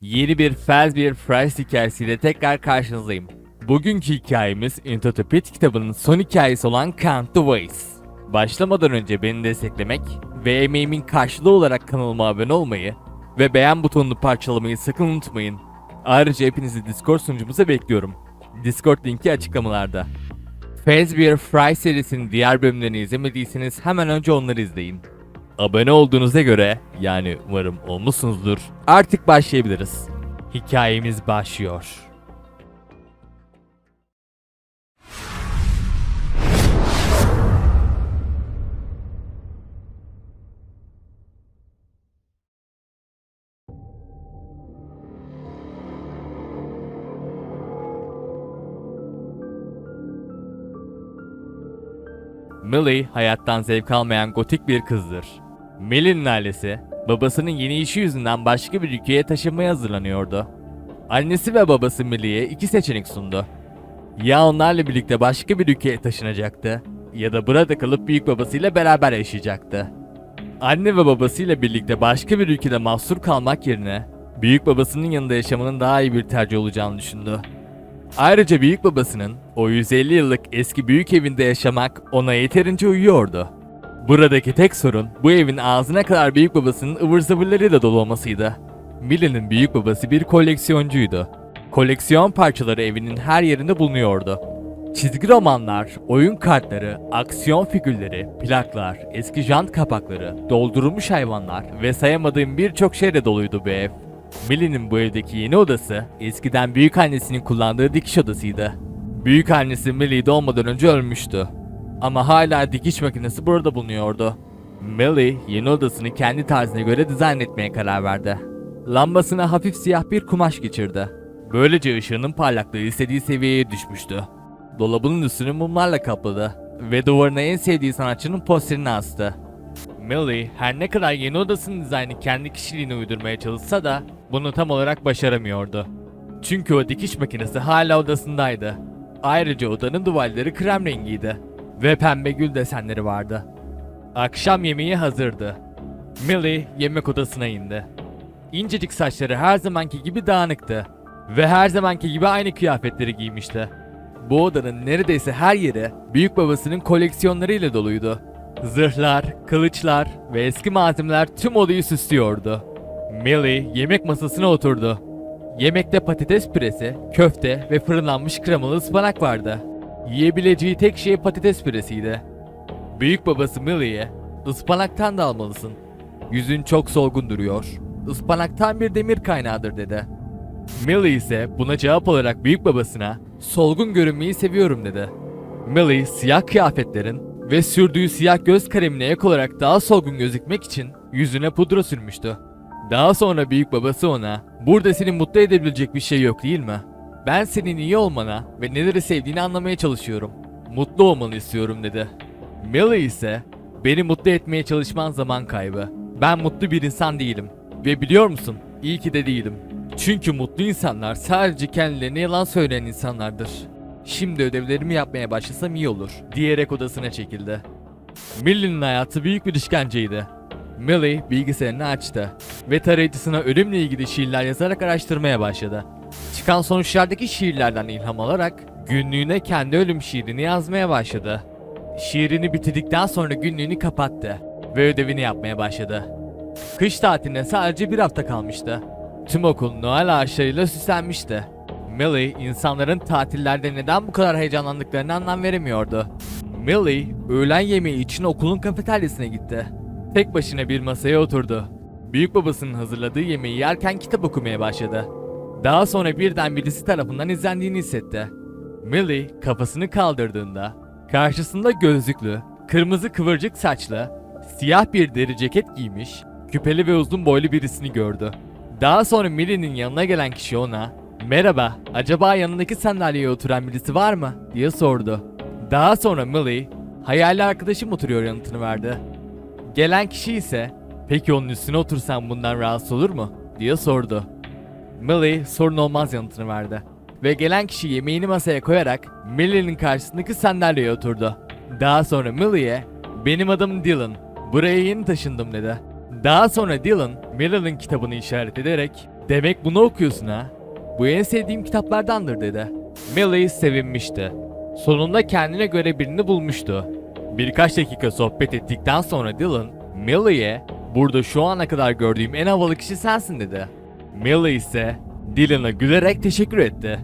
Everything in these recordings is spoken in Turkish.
Yeni bir Fazbear Fries hikayesiyle tekrar karşınızdayım. Bugünkü hikayemiz Into the Pit kitabının son hikayesi olan Count the Ways. Başlamadan önce beni desteklemek ve emeğimin karşılığı olarak kanalıma abone olmayı ve beğen butonunu parçalamayı sakın unutmayın. Ayrıca hepinizi Discord sunucumuza bekliyorum. Discord linki açıklamalarda. Fazbear Fry serisinin diğer bölümlerini izlemediyseniz hemen önce onları izleyin. Abone olduğunuza göre, yani umarım olmuşsunuzdur, artık başlayabiliriz. Hikayemiz başlıyor. Millie hayattan zevk almayan gotik bir kızdır. Millie'nin ailesi babasının yeni işi yüzünden başka bir ülkeye taşınmaya hazırlanıyordu. Annesi ve babası Millie'ye iki seçenek sundu. Ya onlarla birlikte başka bir ülkeye taşınacaktı ya da burada kalıp büyük babasıyla beraber yaşayacaktı. Anne ve babasıyla birlikte başka bir ülkede mahsur kalmak yerine büyük babasının yanında yaşamanın daha iyi bir tercih olacağını düşündü. Ayrıca büyük babasının o 150 yıllık eski büyük evinde yaşamak ona yeterince uyuyordu. Buradaki tek sorun bu evin ağzına kadar büyük babasının ıvır zıvırlarıyla dolu olmasıydı. Millie'nin büyük babası bir koleksiyoncuydu. Koleksiyon parçaları evinin her yerinde bulunuyordu. Çizgi romanlar, oyun kartları, aksiyon figürleri, plaklar, eski jant kapakları, doldurulmuş hayvanlar ve sayamadığım birçok şeyle doluydu bu ev. Millie'nin bu evdeki yeni odası eskiden büyük annesinin kullandığı dikiş odasıydı. Büyük annesi Millie doğmadan önce ölmüştü. Ama hala dikiş makinesi burada bulunuyordu. Millie yeni odasını kendi tarzına göre dizayn etmeye karar verdi. Lambasına hafif siyah bir kumaş geçirdi. Böylece ışığının parlaklığı istediği seviyeye düşmüştü. Dolabının üstünü mumlarla kapladı ve duvarına en sevdiği sanatçının posterini astı. Millie her ne kadar yeni odasının dizaynı kendi kişiliğine uydurmaya çalışsa da bunu tam olarak başaramıyordu. Çünkü o dikiş makinesi hala odasındaydı. Ayrıca odanın duvarları krem rengiydi ve pembe gül desenleri vardı. Akşam yemeği hazırdı. Millie yemek odasına indi. İncecik saçları her zamanki gibi dağınıktı ve her zamanki gibi aynı kıyafetleri giymişti. Bu odanın neredeyse her yeri büyük babasının koleksiyonlarıyla doluydu. Zırhlar, kılıçlar ve eski malzemeler tüm odayı süslüyordu. Millie yemek masasına oturdu. Yemekte patates püresi, köfte ve fırınlanmış kremalı ıspanak vardı. Yiyebileceği tek şey patates püresiydi. Büyük babası Millie'ye ıspanaktan da almalısın. Yüzün çok solgun duruyor. Ispanaktan bir demir kaynağıdır dedi. Millie ise buna cevap olarak büyük babasına solgun görünmeyi seviyorum dedi. Millie siyah kıyafetlerin ve sürdüğü siyah göz kalemine ek olarak daha solgun gözükmek için yüzüne pudra sürmüştü. Daha sonra büyük babası ona burada seni mutlu edebilecek bir şey yok değil mi? Ben senin iyi olmana ve neleri sevdiğini anlamaya çalışıyorum. Mutlu olmanı istiyorum dedi. Millie ise beni mutlu etmeye çalışman zaman kaybı. Ben mutlu bir insan değilim. Ve biliyor musun? İyi ki de değilim. Çünkü mutlu insanlar sadece kendilerine yalan söyleyen insanlardır. Şimdi ödevlerimi yapmaya başlasam iyi olur diyerek odasına çekildi. Millie'nin hayatı büyük bir işkenceydi. Millie bilgisayarını açtı ve tarayıcısına ölümle ilgili şiirler yazarak araştırmaya başladı. Çıkan sonuçlardaki şiirlerden ilham alarak günlüğüne kendi ölüm şiirini yazmaya başladı. Şiirini bitirdikten sonra günlüğünü kapattı ve ödevini yapmaya başladı. Kış tatiline sadece bir hafta kalmıştı. Tüm okul Noel ağaçlarıyla süslenmişti. Millie insanların tatillerde neden bu kadar heyecanlandıklarını anlam veremiyordu. Millie öğlen yemeği için okulun kafeteryasına gitti. Tek başına bir masaya oturdu. Büyük babasının hazırladığı yemeği yerken kitap okumaya başladı. Daha sonra birden birisi tarafından izlendiğini hissetti. Millie kafasını kaldırdığında karşısında gözlüklü, kırmızı kıvırcık saçlı, siyah bir deri ceket giymiş, küpeli ve uzun boylu birisini gördü. Daha sonra Millie'nin yanına gelen kişi ona "Merhaba, acaba yanındaki sandalyeye oturan birisi var mı?" diye sordu. Daha sonra Millie "Hayali arkadaşım oturuyor." yanıtını verdi. Gelen kişi ise "Peki onun üstüne otursam bundan rahatsız olur mu?" diye sordu. Millie sorun olmaz yanıtını verdi. Ve gelen kişi yemeğini masaya koyarak Millie'nin karşısındaki sandalyeye oturdu. Daha sonra Millie'ye benim adım Dylan, buraya yeni taşındım dedi. Daha sonra Dylan, Millie'nin kitabını işaret ederek Demek bunu okuyorsun ha? Bu en sevdiğim kitaplardandır dedi. Millie sevinmişti. Sonunda kendine göre birini bulmuştu. Birkaç dakika sohbet ettikten sonra Dylan, Millie'ye burada şu ana kadar gördüğüm en havalı kişi sensin dedi. Millie ise Dylan'a gülerek teşekkür etti.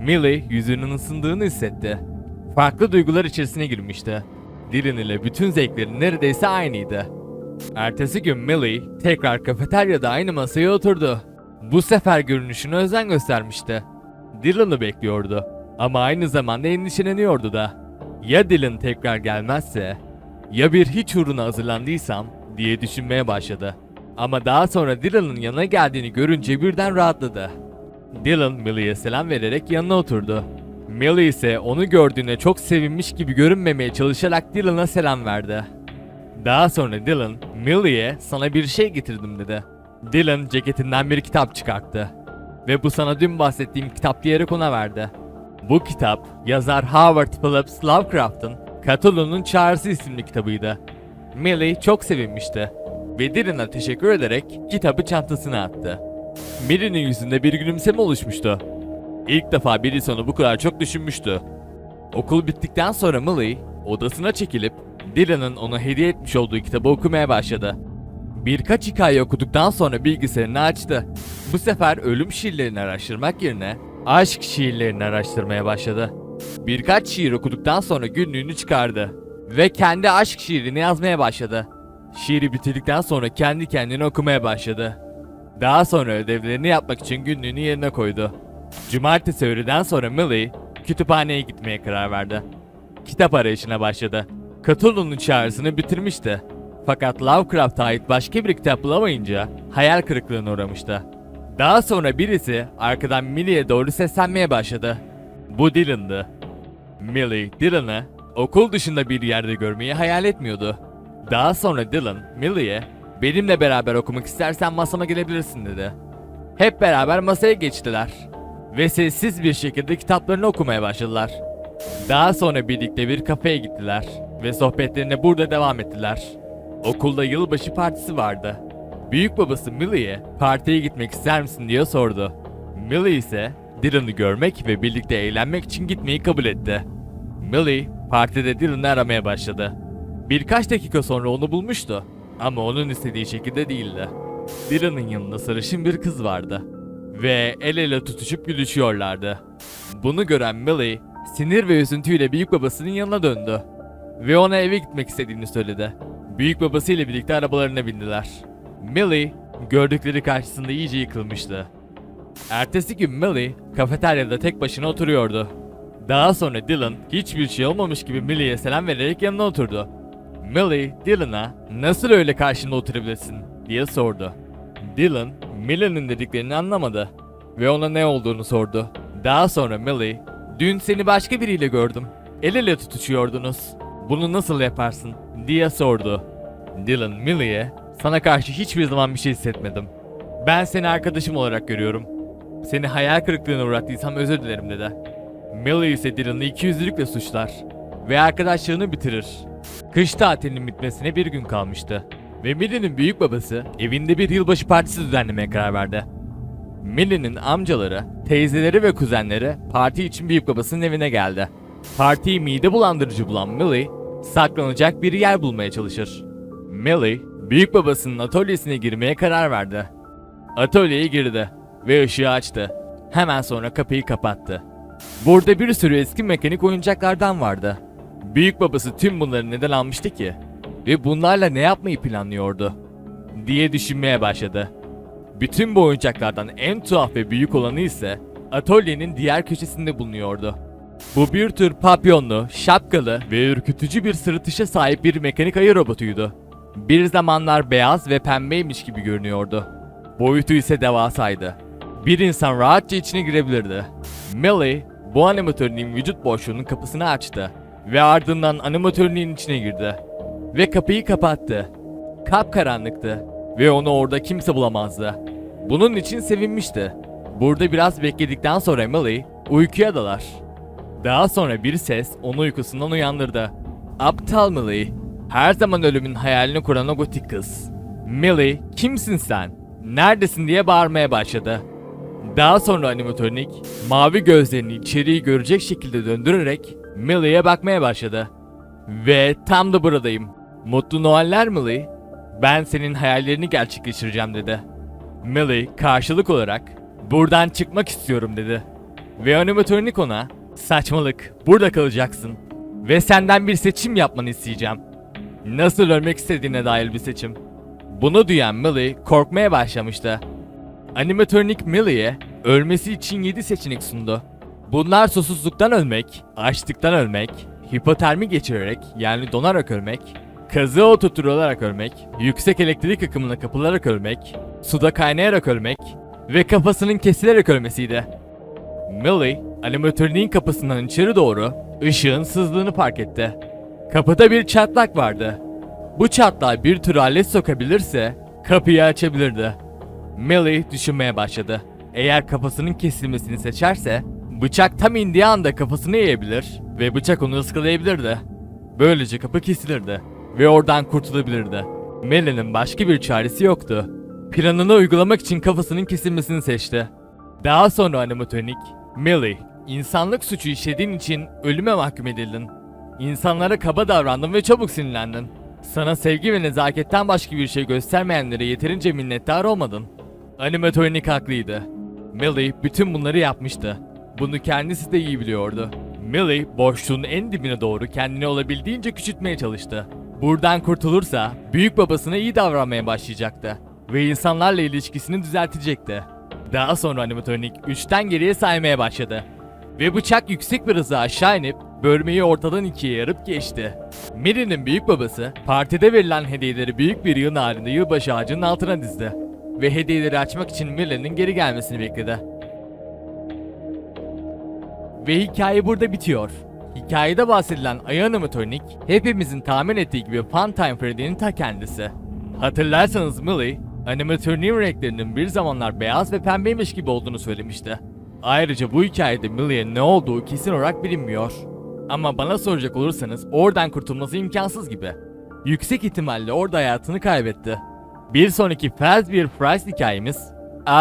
Millie yüzünün ısındığını hissetti. Farklı duygular içerisine girmişti. Dylan ile bütün zevkleri neredeyse aynıydı. Ertesi gün Millie tekrar kafeteryada aynı masaya oturdu. Bu sefer görünüşüne özen göstermişti. Dylan'ı bekliyordu. Ama aynı zamanda endişeleniyordu da. Ya Dylan tekrar gelmezse, ya bir hiç uğruna hazırlandıysam diye düşünmeye başladı. Ama daha sonra Dylan'ın yanına geldiğini görünce birden rahatladı. Dylan Millie'ye selam vererek yanına oturdu. Millie ise onu gördüğüne çok sevinmiş gibi görünmemeye çalışarak Dylan'a selam verdi. Daha sonra Dylan, Millie'ye sana bir şey getirdim dedi. Dylan ceketinden bir kitap çıkarttı. Ve bu sana dün bahsettiğim kitap diyerek ona verdi. Bu kitap, yazar Howard Phillips Lovecraft'ın Cthulhu'nun Çağrısı isimli kitabıydı. Millie çok sevinmişti. Ve Dylan'a teşekkür ederek kitabı çantasına attı. Millie'nin yüzünde bir gülümseme oluşmuştu. İlk defa birisi onu bu kadar çok düşünmüştü. Okul bittikten sonra Millie odasına çekilip Dylan'ın ona hediye etmiş olduğu kitabı okumaya başladı. Birkaç hikaye okuduktan sonra bilgisayarını açtı. Bu sefer ölüm şiirlerini araştırmak yerine aşk şiirlerini araştırmaya başladı. Birkaç şiir okuduktan sonra günlüğünü çıkardı ve kendi aşk şiirini yazmaya başladı. Şiiri bitirdikten sonra kendi kendine okumaya başladı. Daha sonra ödevlerini yapmak için günlüğünü yerine koydu. Cumartesi öğleden sonra Millie kütüphaneye gitmeye karar verdi. Kitap arayışına başladı. Cthulhu'nun çağrısını bitirmişti. Fakat Lovecraft'a ait başka bir kitap bulamayınca hayal kırıklığına uğramıştı. Daha sonra birisi arkadan Millie'ye doğru seslenmeye başladı. Bu Dylan'dı. Millie, Dylan'ı okul dışında bir yerde görmeyi hayal etmiyordu. Daha sonra Dylan, Millie'ye benimle beraber okumak istersen masama gelebilirsin dedi. Hep beraber masaya geçtiler ve sessiz bir şekilde kitaplarını okumaya başladılar. Daha sonra birlikte bir kafeye gittiler ve sohbetlerine burada devam ettiler. Okulda yılbaşı partisi vardı. Büyük babası Millie'ye partiye gitmek ister misin diye sordu. Millie ise Dylan'ı görmek ve birlikte eğlenmek için gitmeyi kabul etti. Millie partide Dylan'ı aramaya başladı. Birkaç dakika sonra onu bulmuştu ama onun istediği şekilde değildi. Dylan'ın yanında sarışın bir kız vardı ve el ele tutuşup gülüşüyorlardı. Bunu gören Millie sinir ve üzüntüyle büyük babasının yanına döndü ve ona eve gitmek istediğini söyledi. Büyük babasıyla birlikte arabalarına bindiler. Millie gördükleri karşısında iyice yıkılmıştı. Ertesi gün Millie kafeteryada tek başına oturuyordu. Daha sonra Dylan hiçbir şey olmamış gibi Millie'ye selam vererek yanına oturdu. Millie Dylan'a nasıl öyle karşında oturabilirsin diye sordu. Dylan Millie'nin dediklerini anlamadı ve ona ne olduğunu sordu. Daha sonra Millie, dün seni başka biriyle gördüm. El ele tutuşuyordunuz. Bunu nasıl yaparsın diye sordu. Dylan Millie'ye sana karşı hiçbir zaman bir şey hissetmedim. Ben seni arkadaşım olarak görüyorum. Seni hayal kırıklığına uğrattıysam özür dilerim dedi. Millie ise Dylan'ı ikiyüzlülükle suçlar ve arkadaşlığını bitirir. Kış tatilinin bitmesine bir gün kalmıştı ve Millie'nin büyük babası evinde bir yılbaşı partisi düzenlemeye karar verdi. Millie'nin amcaları, teyzeleri ve kuzenleri parti için büyük babasının evine geldi. Partiyi mide bulandırıcı bulan Millie, saklanacak bir yer bulmaya çalışır. Millie, büyük babasının atölyesine girmeye karar verdi. Atölyeye girdi ve ışığı açtı. Hemen sonra kapıyı kapattı. Burada bir sürü eski mekanik oyuncaklardan vardı. Büyük babası tüm bunları neden almıştı ki? Ve bunlarla ne yapmayı planlıyordu? Diye düşünmeye başladı. Bütün bu oyuncaklardan en tuhaf ve büyük olanı ise atölyenin diğer köşesinde bulunuyordu. Bu bir tür papyonlu, şapkalı ve ürkütücü bir sırıtışa sahip bir mekanik ayı robotuydu. Bir zamanlar beyaz ve pembeymiş gibi görünüyordu. Boyutu ise devasaydı. Bir insan rahatça içine girebilirdi. Millie, bu animatörünün vücut boşluğunun kapısını açtı ve ardından animatörünün içine girdi ve kapıyı kapattı. Kapkaranlıktı ve onu orada kimse bulamazdı. Bunun için sevinmişti. Burada biraz bekledikten sonra Millie uykuya dalar. Daha sonra bir ses onu uykusundan uyandırdı. Aptal Millie, her zaman ölümün hayalini kuran o gotik kız. Millie, kimsin sen? neredesin diye bağırmaya başladı. Daha sonra animatronik mavi gözlerini içeriği görecek şekilde döndürerek Millie'ye bakmaya başladı. Ve tam da buradayım. Mutlu Noeller Millie. Ben senin hayallerini gerçekleştireceğim dedi. Millie karşılık olarak buradan çıkmak istiyorum dedi. Ve animatronik ona saçmalık burada kalacaksın. Ve senden bir seçim yapmanı isteyeceğim. Nasıl ölmek istediğine dair bir seçim. Bunu duyan Millie korkmaya başlamıştı. Animatronik Millie'ye ölmesi için 7 seçenek sundu. Bunlar susuzluktan ölmek, açlıktan ölmek, hipotermi geçirerek yani donarak ölmek, kazığa oturtularak ölmek, yüksek elektrik akımına kapılarak ölmek, suda kaynayarak ölmek ve kafasının kesilerek ölmesiydi. Millie, animatroniğin kapısından içeri doğru ışığın sızdığını fark etti. Kapıda bir çatlak vardı. Bu çatlağa bir tür alet sokabilirse kapıyı açabilirdi. Millie düşünmeye başladı. Eğer kafasının kesilmesini seçerse bıçak tam indiği anda kafasını yiyebilir ve bıçak onu ıskalayabilirdi. Böylece kapı kesilirdi ve oradan kurtulabilirdi. Millie'nin başka bir çaresi yoktu. Planını uygulamak için kafasının kesilmesini seçti. Daha sonra animatronik, Millie, insanlık suçu işlediğin için ölüme mahkum edildin. İnsanlara kaba davrandın ve çabuk sinirlendin. Sana sevgi ve nezaketten başka bir şey göstermeyenlere yeterince minnettar olmadın. Animatronik haklıydı. Millie bütün bunları yapmıştı. Bunu kendisi de iyi biliyordu. Millie boşluğun en dibine doğru kendini olabildiğince küçültmeye çalıştı. Buradan kurtulursa büyük babasına iyi davranmaya başlayacaktı ve insanlarla ilişkisini düzeltecekti. Daha sonra animatronik 3'ten geriye saymaya başladı. Ve bıçak yüksek bir hızla aşağı inip bölmeyi ortadan ikiye yarıp geçti. Millie'nin büyük babası partide verilen hediyeleri büyük bir yığın halinde yılbaşı ağacının altına dizdi. Ve hediyeleri açmak için Millie'nin geri gelmesini bekledi. Ve hikaye burada bitiyor. Hikayede bahsedilen ayı animatronik hepimizin tahmin ettiği gibi Funtime Freddy'nin ta kendisi. Hatırlarsanız Millie, animatroniğin renklerinin bir zamanlar beyaz ve pembeymiş gibi olduğunu söylemişti. Ayrıca bu hikayede Millie'ye ne olduğu kesin olarak bilinmiyor. Ama bana soracak olursanız oradan kurtulması imkansız gibi. Yüksek ihtimalle orada hayatını kaybetti. Bir sonraki Fazbear Fries hikayemiz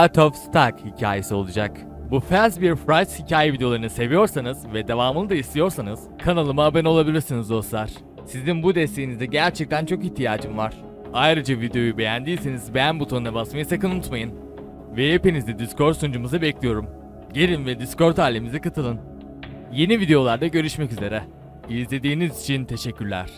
Out of Stock hikayesi olacak. Bu Fazbear Fries hikaye videolarını seviyorsanız ve devamını da istiyorsanız kanalıma abone olabilirsiniz dostlar. Sizin bu desteğinize gerçekten çok ihtiyacım var. Ayrıca videoyu beğendiyseniz beğen butonuna basmayı sakın unutmayın. Ve hepinizi Discord sunucumuza bekliyorum. Gelin ve Discord ailemize katılın. Yeni videolarda görüşmek üzere. İzlediğiniz için teşekkürler.